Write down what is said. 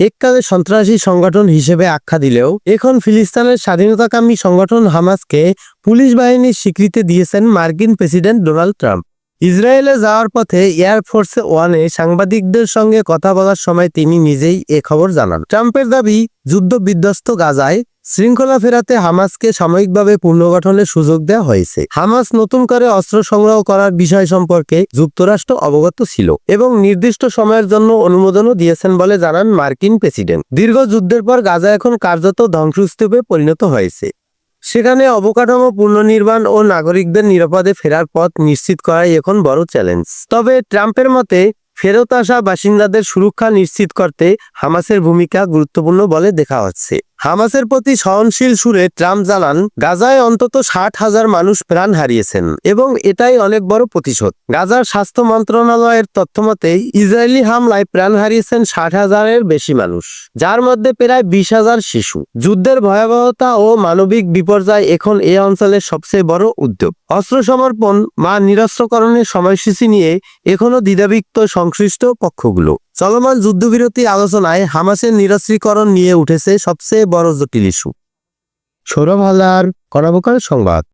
এককালে সন্ত্রাসী সংগঠন হিসেবে আখ্যা দিলেও এখন ফিলিস্তানের স্বাধীনতাকামী সংগঠন হামাসকে পুলিশ বাহিনীর স্বীকৃতি দিয়েছেন মার্কিন প্রেসিডেন্ট ডোনাল্ড ট্রাম্প। ইসরায়েলে যাওয়ার পথে এয়ারফোর্সে ওয়ানে সাংবাদিকদের সঙ্গে কথা বলার সময় তিনি নিজেই এ খবর জানান। ট্রাম্পের দাবি, যুদ্ধ বিধ্বস্ত গাজায় শৃঙ্খলা ফেরাতে হামাসকে সাময়িকভাবে পুনর্গঠনের সুযোগ দেওয়া হয়েছে। হামাস নতুন করে অস্ত্র সংগ্রহ করার বিষয় সম্পর্কে যুক্তরাষ্ট্র অবগত ছিল এবং নির্দিষ্ট সময়ের জন্য অনুমোদনও দিয়েছেন বলে জানান মার্কিন প্রেসিডেন্ট। দীর্ঘ যুদ্ধের পর গাজা এখন কার্যত ধ্বংসস্তূপে পরিণত হয়েছে। সেখানে অবকাঠামো পুনর্নির্মাণ ও নাগরিকদের নিরাপদে ফেরার পথ নিশ্চিত করাই এখন বড় চ্যালেঞ্জ তবে ট্রাম্পের মতে, ফেরত আসা বাসিন্দাদের সুরক্ষা নিশ্চিত করতে হামাসের ভূমিকা গুরুত্বপূর্ণ বলে দেখা হচ্ছে। হামাসের প্রতি সহনশীল সুরে ট্রাম্প জানান, গাজায় অন্তত ষাট হাজার মানুষ প্রাণ হারিয়েছেন এবং এটাই অনেক বড় প্রতিশোধ। গাজার স্বাস্থ্য মন্ত্রণালয়ের তথ্যমতে ইসরায়েলি হামলায় প্রাণ হারিয়েছেন ষাট হাজারের বেশি মানুষ, যার মধ্যে প্রায় বিশ হাজার শিশু। যুদ্ধের ভয়াবহতা ও মানবিক বিপর্যয় এখন এ অঞ্চলের সবচেয়ে বড় উদ্যোগ। অস্ত্র সমর্পণ বা নিরস্ত্রকরণের সময়সূচি নিয়ে এখনও দ্বিধাবিক্ত সংশ্লিষ্ট পক্ষগুলো। চলমান যুদ্ধবিরতি আলোচনায় হামাসের নিরস্ত্রীকরণ নিয়ে উঠেছে সবচেয়ে বড় জটিল ইস্যু। সৌরভ হালার করাবকার সংবাদ।